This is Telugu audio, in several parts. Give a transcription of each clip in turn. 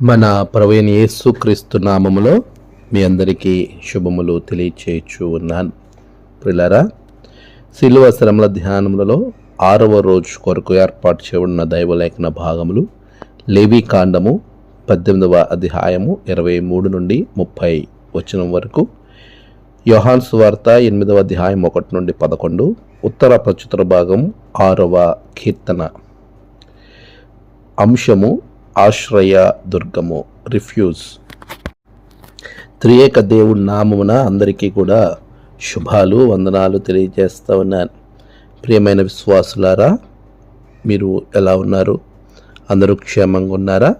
మన ప్రవీణ్ యేసుక్రీస్తు నామములో మీ అందరికీ శుభములు తెలియచేయచ్చు ఉన్నాను. ప్రిలరా శిలువ శ్రమల ధ్యానములలో ఆరవ రోజు కొరకు ఏర్పాటు చేయబడిన దైవలేఖన భాగములు లేవి కాండము పద్దెనిమిదవ అధ్యాయము ఇరవై మూడు నుండి ముప్పై వచనం వరకు యోహాన్ సువార్త ఎనిమిదవ అధ్యాయం ఒకటి నుండి పదకొండు ఉత్తర ప్రచుతర భాగం ఆరవ కీర్తన అంశము ఆశ్రయ దుర్గము రిఫ్యూజ్ త్రియేక దేవుడి నామమున అందరికీ కూడా శుభాలు వందనాలు తెలియజేస్తూ ఉన్నాను. ప్రియమైన విశ్వాసులారా మీరు ఎలా ఉన్నారు? అందరూ క్షేమంగా ఉన్నారా?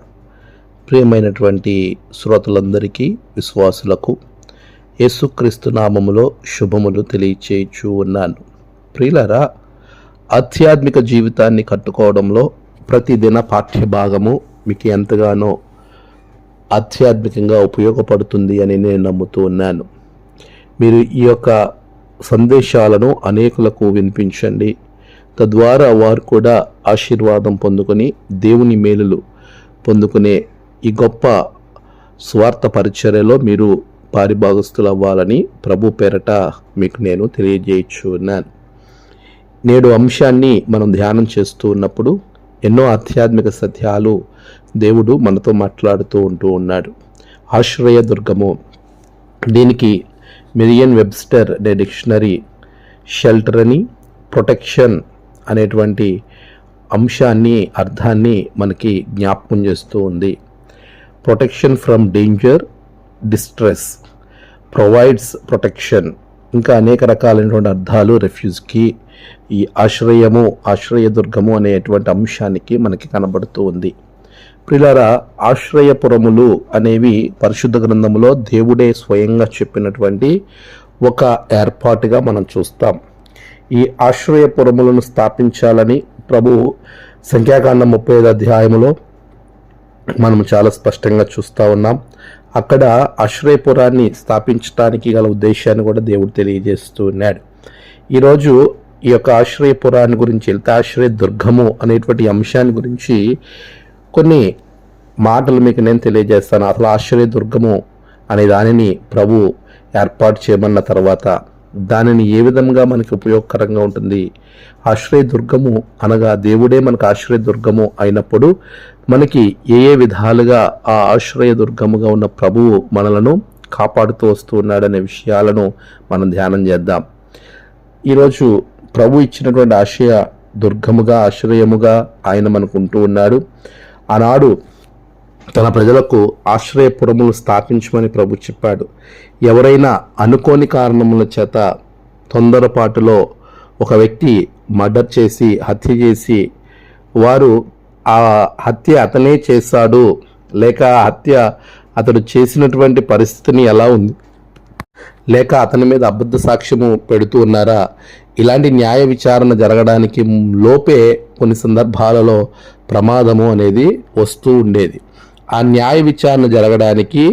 ప్రియమైనటువంటి శ్రోతలందరికీ విశ్వాసులకు యేసుక్రీస్తు నామములో శుభములు తెలియచేయచ్చు ఉన్నాను. ప్రియులరా ఆధ్యాత్మిక జీవితాన్ని కట్టుకోవడంలో ప్రతిదిన పాఠ్య భాగము మీకు ఎంతగానో ఆధ్యాత్మికంగా ఉపయోగపడుతుంది అని నేను నమ్ముతూ ఉన్నాను. మీరు ఈ యొక్క సందేశాలను అనేకులకు వినిపించండి. తద్వారా వారు కూడా ఆశీర్వాదం పొందుకొని దేవుని మేలులు పొందుకునే ఈ గొప్ప స్వార్థ పరిచర్యలో మీరు పారిభాగస్తులు అవ్వాలని ప్రభు పేరట మీకు నేను తెలియజేయచ్చు ఉన్నాను నేడు అంశాన్ని మనం ధ్యానం చేస్తూ ఉన్నప్పుడు ఎన్నో ఆధ్యాత్మిక సత్యాలు దేవుడు మనతో మాట్లాడుతూ ఉంటూ ఉన్నాడు. ఆశ్రయ దుర్గము దీనికి మిరియన్ వెబ్స్టర్ అనే డిక్షనరీ షెల్టర్ అని ప్రొటెక్షన్ అనేటువంటి అంశాన్ని అర్థాన్ని మనకి జ్ఞాపకం చేస్తూ ఉంది. Protection from danger distress provides protection. ఇంకా అనేక రకాలైనటువంటి అర్థాలు రెఫ్యూజ్కి ఈ ఆశ్రయము ఆశ్రయదుర్గము అనేటువంటి అంశానికి మనకి కనబడుతూ ఉంది. ప్రిలారా ఆశ్రయపురములు అనేవి పరిశుద్ధ గ్రంథములో దేవుడే స్వయంగా చెప్పినటువంటి ఒక ఏర్పాటుగా మనం చూస్తాం. ఈ ఆశ్రయపురములను స్థాపించాలని ప్రభు సంఖ్యాకాండం ముప్పై ఐదు అధ్యాయములో మనం చాలా స్పష్టంగా చూస్తూ ఉన్నాం. అక్కడ ఆశ్రయపురాన్ని స్థాపించడానికి గల ఉద్దేశాన్ని కూడా దేవుడు తెలియజేస్తూ ఉన్నాడు ఈరోజు ఈ యొక్క ఆశ్రయపురాన్ని గురించి వెళ్తే ఆశ్రయ దుర్గము అనేటువంటి అంశాన్ని గురించి కొన్ని మాటలు మీకు నేను తెలియజేస్తాను. అసలు ఆశ్రయ దుర్గము అనే దానిని ప్రభు ఏర్పాటు చేయమన్న తర్వాత దానిని ఏ విధంగా మనకి ఉపయోగకరంగా ఉంటుంది? ఆశ్రయ దుర్గము అనగా దేవుడే మనకు ఆశ్రయ దుర్గము అయినప్పుడు మనకి ఏ ఏ విధాలుగా ఆ ఆశ్రయ దుర్గముగా ఉన్న ప్రభువు మనలను కాపాడుతూ వస్తూ ఉన్నాడనే విషయాలను మనం ధ్యానం చేద్దాం. ఈరోజు ప్రభు ఇచ్చినటువంటి ఆశ్రయ దుర్గముగా ఆశ్రయముగా ఆయన మనకు ఉంటూ ఉన్నాడు ఆనాడు తన ప్రజలకు ఆశ్రయపురములు స్థాపించమని ప్రభు చెప్పాడు. ఎవరైనా అనుకోని కారణముల చేత తొందరపాటులో ఒక వ్యక్తి మర్డర్ చేసి హత్య చేసి వారు ఆ హత్య అతనే చేశాడు లేక ఆ హత్య అతడు చేసినటువంటి పరిస్థితిని ఎలా ఉంది? లేక అతని మీద అబద్ధ సాక్ష్యము పెడుతూ ఉన్నారా? ఇలాంటి న్యాయ విచారణ జరగడానికి లోపే కొన్ని సందర్భాలలో ప్రమాదము అనేది వస్తూ ఉండేది. ఆ న్యాయ విచారణ జరగడానికి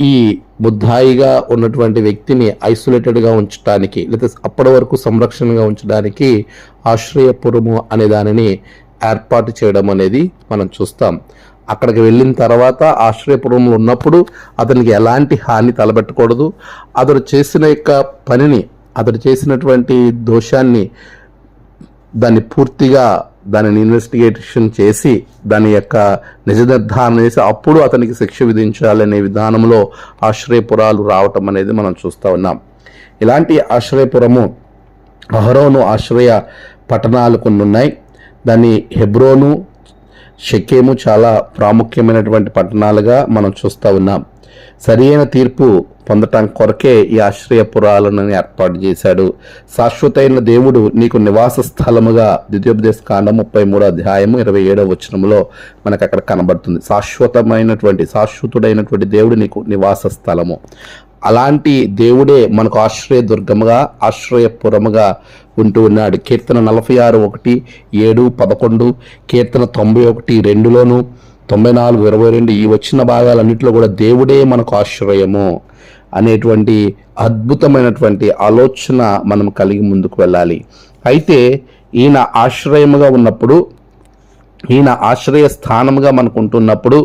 ఈ ముద్దాయిగా ఉన్నటువంటి వ్యక్తిని ఐసోలేటెడ్గా ఉంచడానికి లేదా అప్పటి వరకు సంరక్షణగా ఉంచడానికి ఆశ్రయపురము అనే దానిని ఏర్పాటు చేయడం అనేది మనం చూస్తాం. అక్కడికి వెళ్ళిన తర్వాత ఆశ్రయపురంలో ఉన్నప్పుడు అతనికి ఎలాంటి హాని తలబెట్టకూడదు అతడు చేసిన యొక్క పనిని అతడు చేసినటువంటి దోషాన్ని దాన్ని పూర్తిగా దానిని ఇన్వెస్టిగేషన్ చేసి దాని యొక్క నిజ నిర్ధారణ చేసి అప్పుడు అతనికి శిక్ష విధించాలనే విధానంలో ఆశ్రయపురాలు రావటం అనేది మనం చూస్తూ ఉన్నాం. ఇలాంటి ఆశ్రయపురము అహరోను ఆశ్రయ పట్టణాలు కొన్ని ఉన్నాయి. దాన్ని హెబ్రోను షెకేము చాలా ప్రాముఖ్యమైనటువంటి పట్టణాలుగా మనం చూస్తూ ఉన్నాం. సరియైన తీర్పు పొందటానికి కొరకే ఈ ఆశ్రయపురాలను ఏర్పాటు చేశాడు. శాశ్వతైన దేవుడు నీకు నివాస స్థలముగా ద్వితీయోపదేశ కాండం ముప్పై మూడో అధ్యాయము ఇరవై ఏడవ వచనంలో మనకు అక్కడ కనబడుతుంది. శాశ్వతమైనటువంటి శాశ్వతుడైనటువంటి దేవుడు నీకు నివాస స్థలము. అలాంటి దేవుడే మనకు ఆశ్రయ దుర్గముగా ఆశ్రయపురముగా ఉంటూ ఉన్నాడు. కీర్తన నలభై ఆరు ఒకటి ఏడు పదకొండు కీర్తన తొంభై ఒకటి రెండులోను తొంభై నాలుగు ఇరవై రెండు ఈ వచ్చిన భాగాలన్నింటిలో కూడా దేవుడే మనకు ఆశ్రయము అనేటువంటి అద్భుతమైనటువంటి ఆలోచన మనం కలిగి ముందుకు వెళ్ళాలి. అయితే ఈయన ఆశ్రయముగా ఉన్నప్పుడు ఈయన ఆశ్రయ స్థానముగా మనకు ఉంటున్నప్పుడు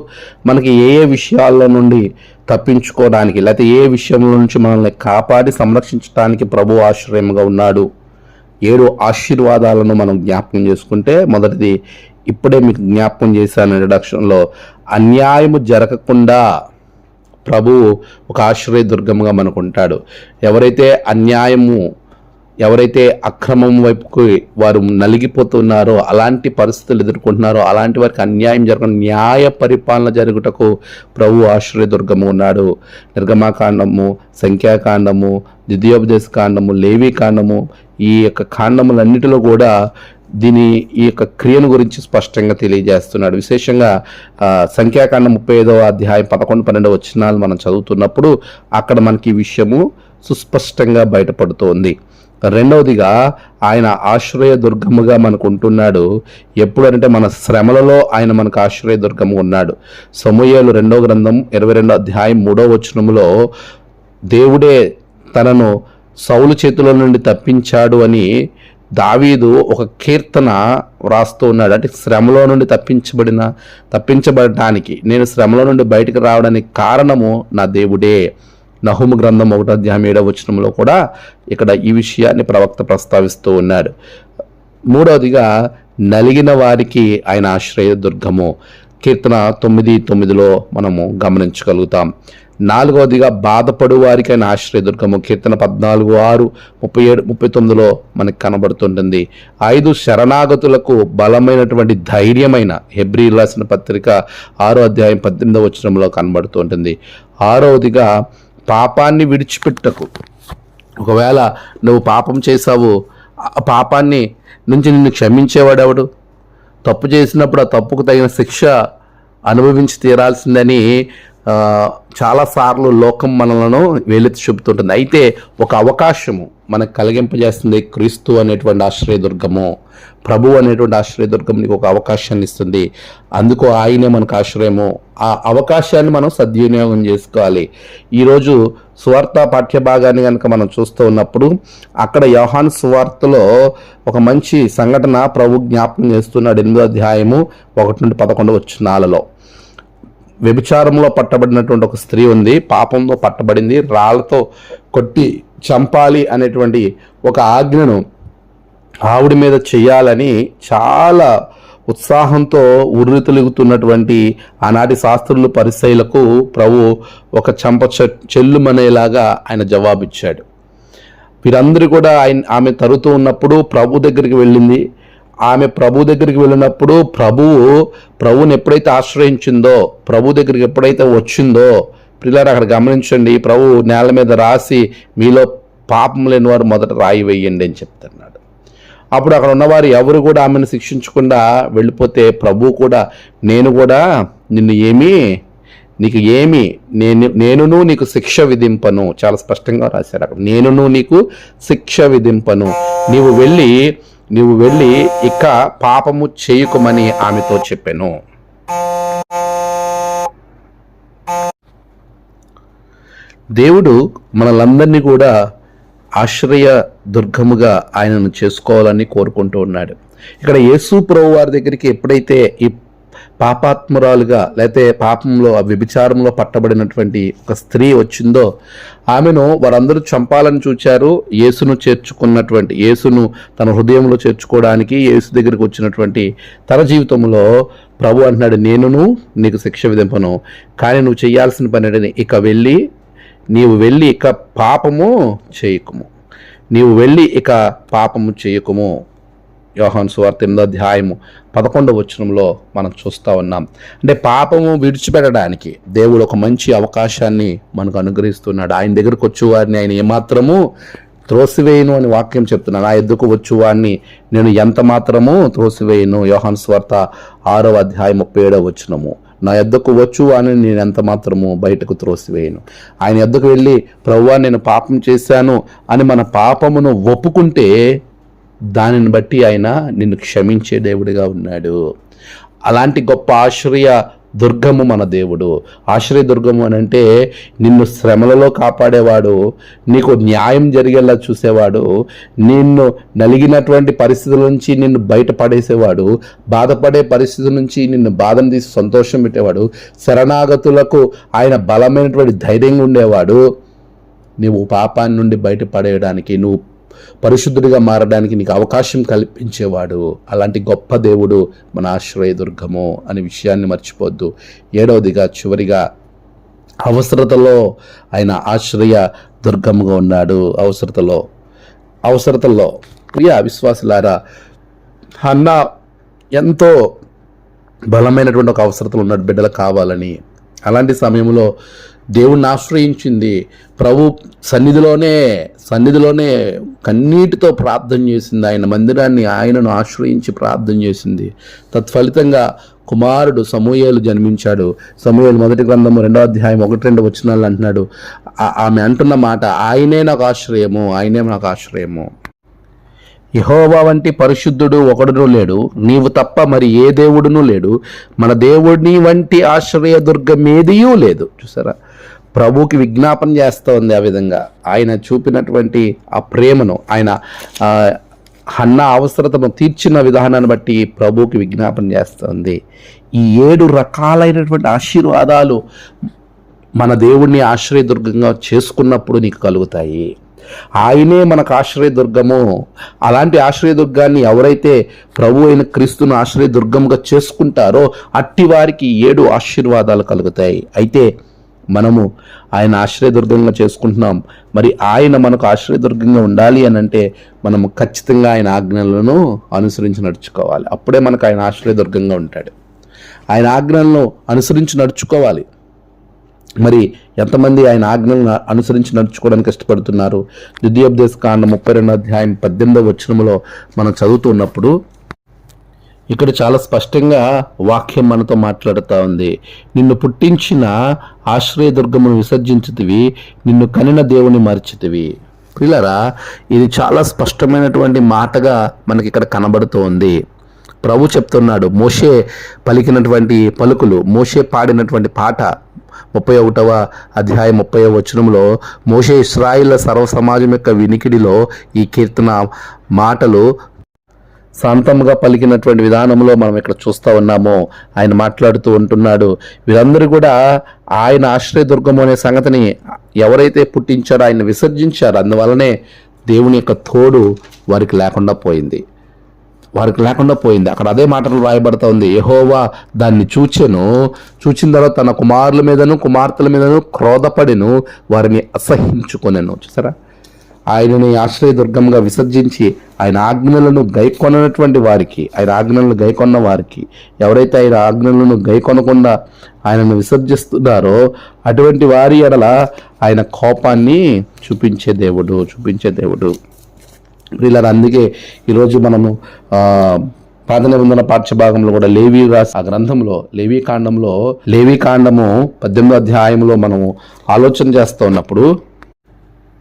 మనకి ఏ ఏ విషయాల్లో నుండి తప్పించుకోవడానికి లేకపోతే ఏ విషయంలో నుంచి మనల్ని కాపాడి సంరక్షించడానికి ప్రభు ఆశ్రయంగా ఉన్నాడు? ఏడు ఆశీర్వాదాలను మనం జ్ఞాపకం చేసుకుంటే మొదటిది ఇప్పుడే మీకు జ్ఞాపకం చేశాను ఇంట్రడక్షన్లో అన్యాయము జరగకుండా ప్రభువు ఒక ఆశ్రయ దుర్గముగా మనకు ఉంటాడు ఎవరైతే అన్యాయము ఎవరైతే అక్రమం వైపుకి వారు నలిగిపోతున్నారో అలాంటి పరిస్థితులు ఎదుర్కొంటున్నారో అలాంటి వారికి అన్యాయం జరగకుండా న్యాయ పరిపాలన జరుగుటకు ప్రభు ఆశ్రయ దుర్గము ఉన్నాడు. నిర్గమాకాండము సంఖ్యాకాండము ద్వితీయోపదేశ కాండము లేవి కాండము ఈ యొక్క కాండములన్నిటిలో కూడా దీని ఈ యొక్క క్రియను గురించి స్పష్టంగా తెలియజేస్తున్నాడు. విశేషంగా సంఖ్యాకాండ ముప్పై ఐదవ అధ్యాయం పదకొండు పన్నెండవ వచనాలు మనం చదువుతున్నప్పుడు అక్కడ మనకి ఈ విషయము సుస్పష్టంగా బయటపడుతోంది. రెండవదిగా ఆయన ఆశ్రయ దుర్గముగా మనకు ఉంటున్నాడు ఎప్పుడంటే మన శ్రమలలో ఆయన మనకు ఆశ్రయ దుర్గము ఉన్నాడు. సమూహలు రెండవ గ్రంథం ఇరవై రెండో అధ్యాయం మూడో వచనములో దేవుడే తనను సౌలు చేతుల నుండి తప్పించాడు అని దావీదు ఒక కీర్తన వ్రాస్తూ ఉన్నాడు. అంటే శ్రమలో నుండి తప్పించబడిన తప్పించబడటానికి నేను శ్రమలో నుండి బయటకు రావడానికి కారణము నా దేవుడే. నహుము గ్రంథం ఒకటో అధ్యాయం ఏడవ వచనంలో కూడా ఇక్కడ ఈ విషయాన్ని ప్రవక్త ప్రస్తావిస్తూ ఉన్నాడు. మూడవదిగా నలిగిన వారికి ఆయన ఆశ్రయ దుర్గము కీర్తన తొమ్మిది తొమ్మిదిలో మనము గమనించగలుగుతాం. నాలుగవదిగా బాధపడు వారికైనా ఆశ్రయదుర్గము. ఆశ్రయ దుర్గము కీర్తన పద్నాలుగు ఆరు ముప్పై ఏడు ముప్పై తొమ్మిదిలో మనకు కనబడుతుంటుంది. ఐదు శరణాగతులకు బలమైనటువంటి ధైర్యమైన హెబ్రి రాసిన పత్రిక ఆరో అధ్యాయం పద్దెనిమిదవ వచనంలో కనబడుతుంటుంది. ఆరవదిగా పాపాన్ని విడిచిపెట్టకు. ఒకవేళ నువ్వు పాపం చేసావు ఆ పాపాన్ని నుంచి నిన్ను క్షమించేవాడెవడు? తప్పు చేసినప్పుడు ఆ తప్పుకు తగిన శిక్ష అనుభవించి తీరాల్సిందని చాలాసార్లు లోకం మనలను వేలెత్తి చూపుతుంటుంది. అయితే ఒక అవకాశము మనకు కలిగింపజేస్తుంది క్రీస్తు అనేటువంటి ఆశ్రయదుర్గము ప్రభు అనేటువంటి ఆశ్రయదుర్గం నీకు ఒక అవకాశాన్ని ఇస్తుంది. అందుకు ఆయనే మనకు ఆశ్రయము. ఆ అవకాశాన్ని మనం సద్వినియోగం చేసుకోవాలి. ఈరోజు సువార్త పాఠ్య భాగాన్ని కనుక మనం చూస్తూ ఉన్నప్పుడు అక్కడ యోహాన్ సువార్తలో ఒక మంచి సంఘటన ప్రభు జ్ఞాపకం చేస్తున్నాడు ఎనిమిదో అధ్యాయము ఒకటి నుండి పదకొండు వచ్చినాలలో వ్యభిచారంలో పట్టబడినటువంటి ఒక స్త్రీ ఉంది. పాపంలో పట్టబడింది. రాళ్ళతో కొట్టి చంపాలి అనేటువంటి ఒక ఆజ్ఞను ఆవిడ మీద చేయాలని చాలా ఉత్సాహంతో ఉర్రితొలుగుతున్నటువంటి ఆనాటి శాస్త్రులు పరిశైలకు ప్రభు ఒక చంప చె- చెల్లుమనేలాగా ఆయన జవాబిచ్చాడు. వీరందరూ కూడా ఆయన ఆమె తరుతూ ఉన్నప్పుడు ప్రభు దగ్గరికి వెళ్ళింది. ఆమె ప్రభు దగ్గరికి వెళ్ళినప్పుడు ప్రభువు ప్రభువుని ఎప్పుడైతే ఆశ్రయించిందో ప్రభు దగ్గరికి ఎప్పుడైతే వచ్చిందో పిల్లలు అక్కడ గమనించండి ప్రభు నేల మీద రాసి మీలో పాపం లేని వారు మొదట రాయి వేయండి అని చెప్తున్నాడు. అప్పుడు అక్కడ ఉన్నవారు ఎవరు కూడా ఆమెను శిక్షించకుండా వెళ్ళిపోతే ప్రభు కూడా నేను కూడా నిన్ను ఏమీ నీకు ఏమి నేను నేనును నీకు శిక్ష విధింపను. చాలా స్పష్టంగా రాశారు అక్కడ. నేనును నీకు శిక్ష విధింపను. నీవు వెళ్ళి నీవు వెళ్ళి ఇక పాపము చేయకుమని ఆమెతో చెప్పాను. దేవుడు మనలందరినీ కూడా ఆశ్రయ దుర్గముగా ఆయనను చేసుకోవాలని కోరుకుంటూ ఉన్నాడు. ఇక్కడ యేసు ప్రభు వారి దగ్గరికి ఎప్పుడైతే ఈ పాపాత్మురాలుగా లేకపోతే పాపంలో వ్యభిచారంలో పట్టబడినటువంటి ఒక స్త్రీ వచ్చిందో ఆమెను వారందరూ చంపాలని చూచారు. యేసును చేర్చుకున్నటువంటి యేసును తన హృదయంలో చేర్చుకోవడానికి యేసు దగ్గరికి వచ్చినటువంటి తన జీవితంలో ప్రభు అంటున్నాడు నేనును నీకు శిక్ష విధింపను. కానీ నువ్వు చేయాల్సిన పని ఇక వెళ్ళి నీవు వెళ్ళి ఇక పాపము చేయకుము. నీవు వెళ్ళి ఇక పాపము చేయకుము. యోహాన్ సువార్త ఎనిమిదో అధ్యాయము పదకొండవ వచనంలో మనం చూస్తూ ఉన్నాం. అంటే పాపము విడిచిపెట్టడానికి దేవుడు ఒక మంచి అవకాశాన్ని మనకు అనుగ్రహిస్తున్నాడు. ఆయన దగ్గరకు వచ్చేవారిని ఆయన ఏమాత్రము త్రోసివేయను అని వాక్యం చెప్తున్నాను నా ఎద్దుకు వచ్చు వాడిని నేను ఎంత మాత్రము త్రోసివేయను? యోహాన్ స్వార్త ఆరవ అధ్యాయం ముప్పై ఏడవ వచనము. నా ఎద్దకు వచ్చు అని నేను ఎంత మాత్రము బయటకు త్రోసివేయను? ఆయన ఎద్దకు వెళ్ళి ప్రవ్వా నేను పాపం చేశాను అని మన పాపమును ఒప్పుకుంటే దానిని బట్టి ఆయన నిన్ను క్షమించే దేవుడిగా ఉన్నాడు. అలాంటి గొప్ప ఆశ్రయ దుర్గము మన దేవుడు. ఆశ్రయ దుర్గము అని అంటే నిన్ను శ్రమలలో కాపాడేవాడు నీకు న్యాయం జరిగేలా చూసేవాడు నిన్ను నలిగినటువంటి పరిస్థితుల నుంచి నిన్ను బయటపడేసేవాడు బాధపడే పరిస్థితి నుంచి నిన్ను బాధను తీసి సంతోషం పెట్టేవాడు శరణాగతులకు ఆయన బలమైనటువంటి ధైర్యంగా ఉండేవాడు. నువ్వు పాపాన్ని నుండి బయటపడేయడానికి నువ్వు పరిశుద్ధుడిగా మారడానికి నీకు అవకాశం కల్పించేవాడు. అలాంటి గొప్ప దేవుడు మన ఆశ్రయదుర్గము అనే విషయాన్ని మర్చిపోద్దు ఏడవదిగా చివరిగా అవసరతలో ఆయన ఆశ్రయ దుర్గముగా ఉన్నాడు. అవసరతలో అవసరతల్లో ప్రియ విశ్వాసులారా అన్న ఎంతో బలమైనటువంటి ఒక అవసరతలు ఉన్నాడు. బిడ్డలు కావాలని అలాంటి సమయంలో దేవుణ్ణి ఆశ్రయించింది. ప్రభు సన్నిధిలోనే సన్నిధిలోనే కన్నీటితో ప్రార్థన చేసింది. ఆయన మందిరాన్ని ఆయనను ఆశ్రయించి ప్రార్థన చేసింది. తత్ఫలితంగా కుమారుడు సమూహలు జన్మించాడు. సమూహలు మొదటి గ్రంథము రెండో అధ్యాయం ఒకటి రెండు వచ్చినాళ్ళు అంటున్నాడు. ఆమె అంటున్న మాట ఆయనే నాకు ఆశ్రయము ఆయనే నాకు ఆశ్రయము. యహోవా వంటి పరిశుద్ధుడు ఒకడునూ లేడు నీవు తప్ప మరి ఏ దేవుడును లేడు. మన దేవుడిని వంటి ఆశ్రయ దుర్గమేదియూ లేదు. చూసారా? ప్రభుకి విజ్ఞాపన చేస్తూ ఉంది ఆ విధంగా. ఆయన చూపినటువంటి ఆ ప్రేమను ఆయన అన్న అవసరతను తీర్చిన విధానాన్ని బట్టి ప్రభుకి విజ్ఞాపన చేస్తుంది. ఈ ఏడు రకాలైనటువంటి ఆశీర్వాదాలు మన దేవుణ్ణి ఆశ్రయదుర్గంగా చేసుకున్నప్పుడు నీకు కలుగుతాయి. ఆయనే మనకు ఆశ్రయదుర్గము. అలాంటి ఆశ్రయదుర్గాన్ని ఎవరైతే ప్రభు అయిన క్రీస్తును ఆశ్రయదుర్గంగా చేసుకుంటారో అట్టి వారికి ఏడు ఆశీర్వాదాలు కలుగుతాయి. అయితే మనము ఆయన ఆశ్రయదుర్గంగా చేసుకుంటున్నాం. మరి ఆయన మనకు ఆశ్రయదుర్గంగా ఉండాలి అని అంటే మనము ఖచ్చితంగా ఆయన ఆజ్ఞలను అనుసరించి నడుచుకోవాలి. అప్పుడే మనకు ఆయన ఆశ్రయదుర్గంగా ఉంటాడు. ఆయన ఆజ్ఞలను అనుసరించి నడుచుకోవాలి. మరి ఎంతమంది ఆయన ఆజ్ఞలను అనుసరించి నడుచుకోవడానికి ఇష్టపడుతున్నారు ద్వితీయోపదేశ కాండ ముప్పై రెండో అధ్యాయం పద్దెనిమిదవ వచనంలో మనం చదువుతున్నప్పుడు ఇక్కడ చాలా స్పష్టంగా వాక్యం మనతో మాట్లాడుతూ ఉంది. నిన్ను పుట్టించిన ఆశ్రయదుర్గమును విసర్జించితివి నిన్ను కనిన దేవుని మరిచితివి. పిల్లరా ఇది చాలా స్పష్టమైనటువంటి మాటగా మనకి ఇక్కడ కనబడుతూ ఉంది. ప్రభు చెప్తున్నాడు మోషే పలికినటువంటి పలుకులు మోషే పాడినటువంటి పాట ముప్పై ఒకటవ అధ్యాయం ముప్పై వచనంలో మోషే ఇస్రాయిల్ సర్వ సమాజం యొక్క వినికిడిలో ఈ కీర్తన మాటలు శాంతముగా పలికినటువంటి విధానంలో మనం ఇక్కడ చూస్తూ ఉన్నాము. ఆయన మాట్లాడుతూ ఉంటున్నాడు. వీరందరూ కూడా ఆయన ఆశ్రయదుర్గము అనే సంగతిని ఎవరైతే పుట్టించారో ఆయన విసర్జించారో అందువలనే దేవుని యొక్క తోడు వారికి లేకుండా పోయింది. వారికి లేకుండా పోయింది. అక్కడ అదే మాటలు రాయబడతా ఉంది. యెహోవా దాన్ని చూచెను. చూచిన తర్వాత తన కుమారుల మీదను కుమార్తెల మీదను క్రోధపడిను. వారిని అసహించుకొనెను. చూసారా? ఆయనని ఆశ్రయదుర్గంగా విసర్జించి ఆయన ఆజ్ఞలను గైకొనటువంటి వారికి ఆయన ఆజ్ఞలను గైకొన్న వారికి ఎవరైతే ఆయన ఆజ్ఞలను గైకొనకుండా ఆయనను విసర్జిస్తున్నారో అటువంటి వారి ఎడల ఆయన కోపాన్ని చూపించే దేవుడు చూపించే దేవుడు. వీళ్ళ అందుకే ఈరోజు మనము పాత నిబంధన పాఠ్యభాగంలో కూడా లేవి రాసి ఆ గ్రంథంలో లేవి కాండంలో లేవి కాండము పద్దెనిమిదో అధ్యాయంలో మనము ఆలోచన చేస్తూ ఉన్నప్పుడు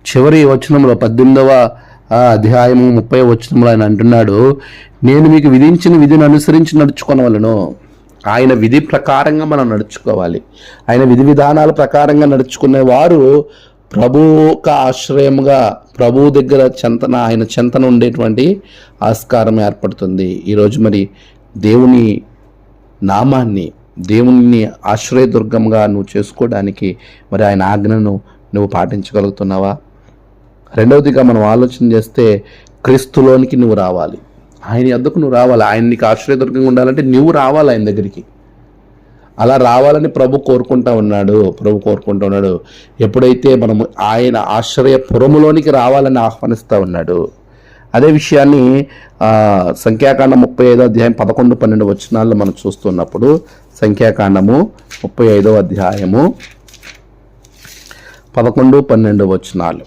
చివరి వచనంలో పద్దెనిమిదవ అధ్యాయము ముప్పై వచనంలో ఆయన అంటున్నాడు నేను మీకు విధించిన విధిని అనుసరించి నడుచుకొనవలను. ఆయన విధి ప్రకారంగా మనం నడుచుకోవాలి. ఆయన విధి విధానాల ప్రకారంగా నడుచుకునే వారు ప్రభువుక ఆశ్రయముగా ప్రభువు దగ్గర చెంతన ఆయన చెంతన ఉండేటువంటి ఆస్కారం ఏర్పడుతుంది. ఈరోజు మరి దేవుని నామాన్ని దేవుని ఆశ్రయదుర్గంగా నువ్వు చేసుకోవడానికి మరి ఆయన ఆజ్ఞను నువ్వు పాటించగలుగుతున్నావా? రెండవదిగా మనం ఆలోచన చేస్తే క్రీస్తులోనికి నువ్వు రావాలి. ఆయన ఎద్దకు నువ్వు రావాలి. ఆయన నీకు ఆశ్రయదుర్గంగా ఉండాలంటే నువ్వు రావాలి ఆయన దగ్గరికి. అలా రావాలని ప్రభు కోరుకుంటా ఉన్నాడు. ప్రభు కోరుకుంటూ ఉన్నాడు. ఎప్పుడైతే మనము ఆయన ఆశ్రయపురములోనికి రావాలని ఆహ్వానిస్తూ ఉన్నాడు. అదే విషయాన్ని సంఖ్యాకాండం ముప్పై ఐదో అధ్యాయం పదకొండు పన్నెండు వచనాల్లో మనం చూస్తున్నప్పుడు సంఖ్యాకాండము ముప్పై ఐదో అధ్యాయము పదకొండు పన్నెండు వచనాలు.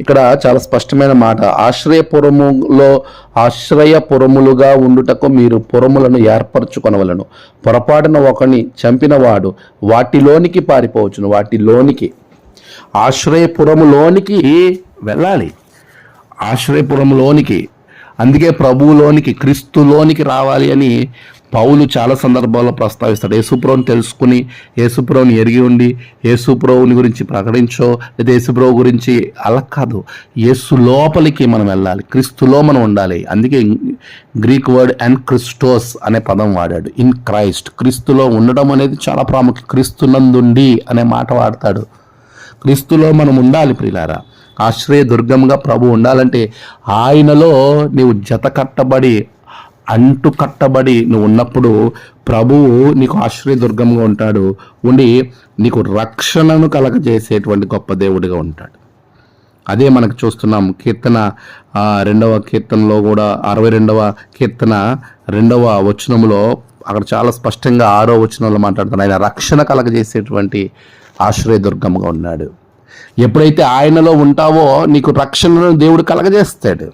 ఇక్కడ చాలా స్పష్టమైన మాట. ఆశ్రయపురములో ఆశ్రయపురములుగా ఉండుటకు మీరు పురములను ఏర్పరచుకొనవలను. పొరపాటున ఒకని చంపినవాడు వాటిలోనికి పారిపోవచ్చును. వాటిలోనికి. ఆశ్రయపురములోనికి వెళ్ళాలి. ఆశ్రయపురంలోనికి అందుకే ప్రభువులోనికి క్రీస్తులోనికి రావాలి అని పౌలు చాలా సందర్భాల్లో ప్రస్తావిస్తాడు యేసుప్రభుని తెలుసుకుని యేసుప్రభుని ఎరిగి ఉండి యేసుప్రభుని గురించి ప్రకటించో లేదా యేసుప్రభు గురించి అలా కాదు. యేసు లోపలికి మనం వెళ్ళాలి క్రీస్తులో మనం ఉండాలి. అందుకే గ్రీక్ వర్డ్ అండ్ క్రిస్టోస్ అనే పదం వాడాడు. In Christ. క్రీస్తులో ఉండడం అనేది చాలా ప్రాముఖ్యం. క్రీస్తునందుండి అనే మాట వాడతాడు. క్రీస్తులో మనం ఉండాలి ప్రిలారా ఆశ్రయ దుర్గంగా ప్రభు ఉండాలంటే ఆయనలో నీవు జత కట్టబడి అంటు కట్టబడి నువ్వు ఉన్నప్పుడు ప్రభువు నీకు ఆశ్రయదుర్గంగా ఉంటాడు. ఉండి నీకు రక్షణను కలగజేసేటువంటి గొప్ప దేవుడిగా ఉంటాడు. అదే మనకు చూస్తున్నాం కీర్తన రెండవ కీర్తనలో కూడా అరవై రెండవ కీర్తన రెండవ వచనంలో అక్కడ చాలా స్పష్టంగా ఆరో వచనంలో మాట్లాడుతాడు ఆయన రక్షణ కలగజేసేటువంటి ఆశ్రయదుర్గంగా ఉన్నాడు. ఎప్పుడైతే ఆయనలో ఉంటావో నీకు రక్షణను దేవుడు కలగజేస్తాడు.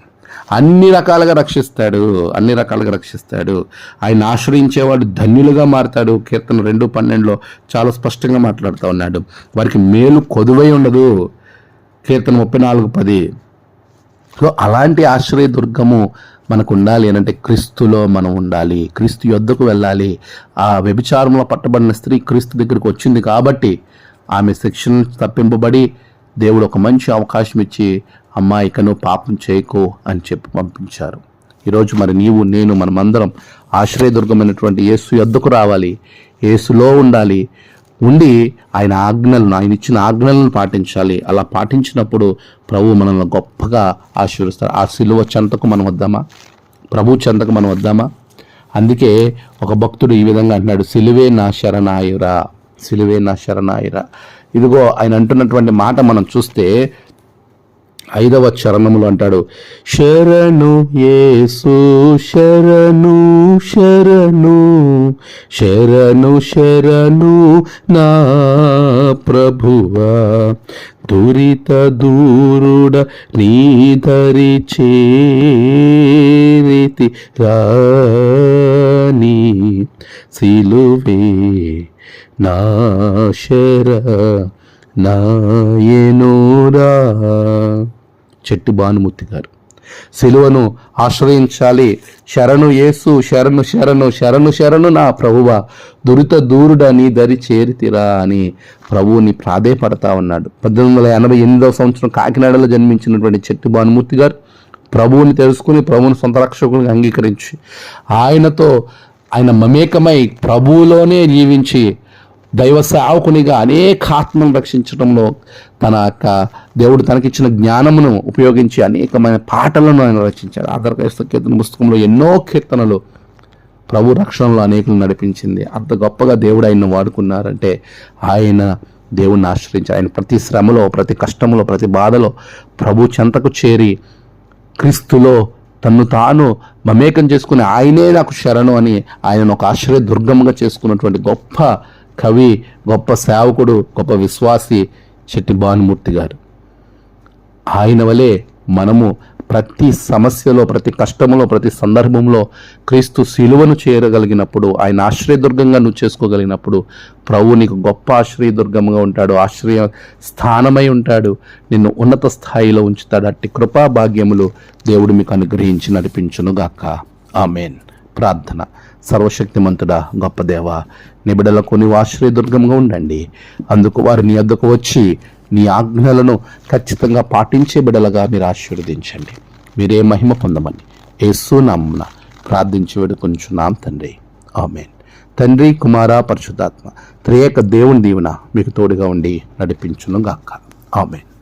అన్ని రకాలుగా రక్షిస్తాడు అన్ని రకాలుగా రక్షిస్తాడు. ఆయన ఆశ్రయించేవాడు ధన్యులుగా మారతాడు. కీర్తన రెండు పన్నెండులో చాలా స్పష్టంగా మాట్లాడుతూ ఉన్నాడు. వారికి మేలు కొదువై ఉండదు. కీర్తన ముప్పై నాలుగు పది. సో అలాంటి ఆశ్రయ దుర్గము మనకు ఉండాలి అని అంటే క్రీస్తులో మనం ఉండాలి. క్రీస్తు యొద్దకు వెళ్ళాలి. ఆ వ్యభిచారంలో పట్టబడిన స్త్రీ క్రీస్తు దగ్గరికి వచ్చింది కాబట్టి ఆమె శిక్షణ తప్పింపబడి దేవుడు ఒక మంచి అవకాశం ఇచ్చి అమ్మా ఇక నువ్వు పాపం చేయకు అని చెప్పి పంపించారు. ఈరోజు మరి నీవు నేను మనమందరం ఆశ్రయదుర్గమైనటువంటి యేసు ఎద్దుకు రావాలి. యేసులో ఉండాలి. ఉండి ఆయన ఆజ్ఞలను ఆయన ఇచ్చిన ఆజ్ఞలను పాటించాలి. అలా పాటించినప్పుడు ప్రభు మనల్ని గొప్పగా ఆశీర్వస్తారు ఆ సిలువ చెంతకు మనం వద్దామా? ప్రభు చెంతకు మనం వద్దామా? అందుకే ఒక భక్తుడు ఈ విధంగా అంటున్నాడు సిలువే నా శరణాయురా సిలువే నా శరణాయురా. ఇదిగో ఆయన అంటున్నటువంటి మాట మనం చూస్తే ఐదవ చరణములు అంటాడు శరణు యేసు శరణు శరణు శరణు శరణు నా ప్రభువా దురిత దూరుడ నీధరి చేరితి రాని సిలువే నాశర నాయనోరా చెట్టు భానుమూర్తి గారు. శిలువను ఆశ్రయించాలి. శరణు యేసు శరణు శరణు శరణు శరణు నా ప్రభువ దురిత దూరుడ నీ దరి చేరితిరా అని ప్రభువుని ప్రాధేయపడతా ఉన్నాడు. పద్దెనిమిది వందల ఎనభై ఎనిమిదవ సంవత్సరం కాకినాడలో జన్మించినటువంటి చెట్టు భానుమూర్తి గారు ప్రభువుని తెలుసుకుని ప్రభువుని సొంత రక్షకుని అంగీకరించి ఆయనతో ఆయన మమేకమై ప్రభువులోనే జీవించి దైవ సేవకునిగా అనేక ఆత్మను రక్షించడంలో తన యొక్క దేవుడు తనకిచ్చిన జ్ఞానమును ఉపయోగించి అనేకమైన పాటలను ఆయన రచించాడు. ఆధార కీర్తన పుస్తకంలో ఎన్నో కీర్తనలు ప్రభు రక్షణలో అనేకులు నడిపించింది. అంత గొప్పగా దేవుడు ఆయన వాడుకున్నారంటే ఆయన దేవుణ్ణి ఆశ్రయించారు ఆయన ప్రతి శ్రమలో ప్రతి కష్టంలో ప్రతి బాధలో ప్రభు చెంతకు చేరి క్రీస్తులో తన్ను తాను మమేకం చేసుకుని ఆయనే నాకు శరణు అని ఆయన ఒక ఆశ్రయ దుర్గంగా చేసుకున్నటువంటి గొప్ప కవి గొప్ప సేవకుడు గొప్ప విశ్వాసి చెట్టి భానుమూర్తి గారు. ఆయన వలె మనము ప్రతి సమస్యలో ప్రతి కష్టములో ప్రతి సందర్భంలో క్రీస్తు శిలువను చేరగలిగినప్పుడు ఆయన ఆశ్రయదుర్గంగా నువ్వు చేసుకోగలిగినప్పుడు ప్రభు నీకు గొప్ప ఆశ్రయదుర్గంగా ఉంటాడు ఆశ్రయ స్థానమై ఉంటాడు నిన్ను ఉన్నత స్థాయిలో ఉంచుతాడు. అట్టి కృపా భాగ్యములు దేవుడు మీకు అనుగ్రహించి నడిపించునుగాక. ఆమెన్. ప్రార్థన. సర్వశక్తిమంతుడా గొప్ప దేవ నిబిడలకు నీవు ఆశ్రయదుర్గంగా ఉండండి. అందుకు వారు నీ వద్దకు వచ్చి నీ ఆజ్ఞలను ఖచ్చితంగా పాటించే బిడలుగా మీరు ఆశీర్వదించండి. మీరే మహిమ పొందమని యేసు నామున ప్రార్థించి వేడుకొంచున్నాం తండ్రి. ఆమెన్. తండ్రి కుమార పరిశుద్ధాత్మ త్రేయక దేవుని దీవెన మీకు తోడుగా ఉండి నడిపించును గాక ఆమెన్.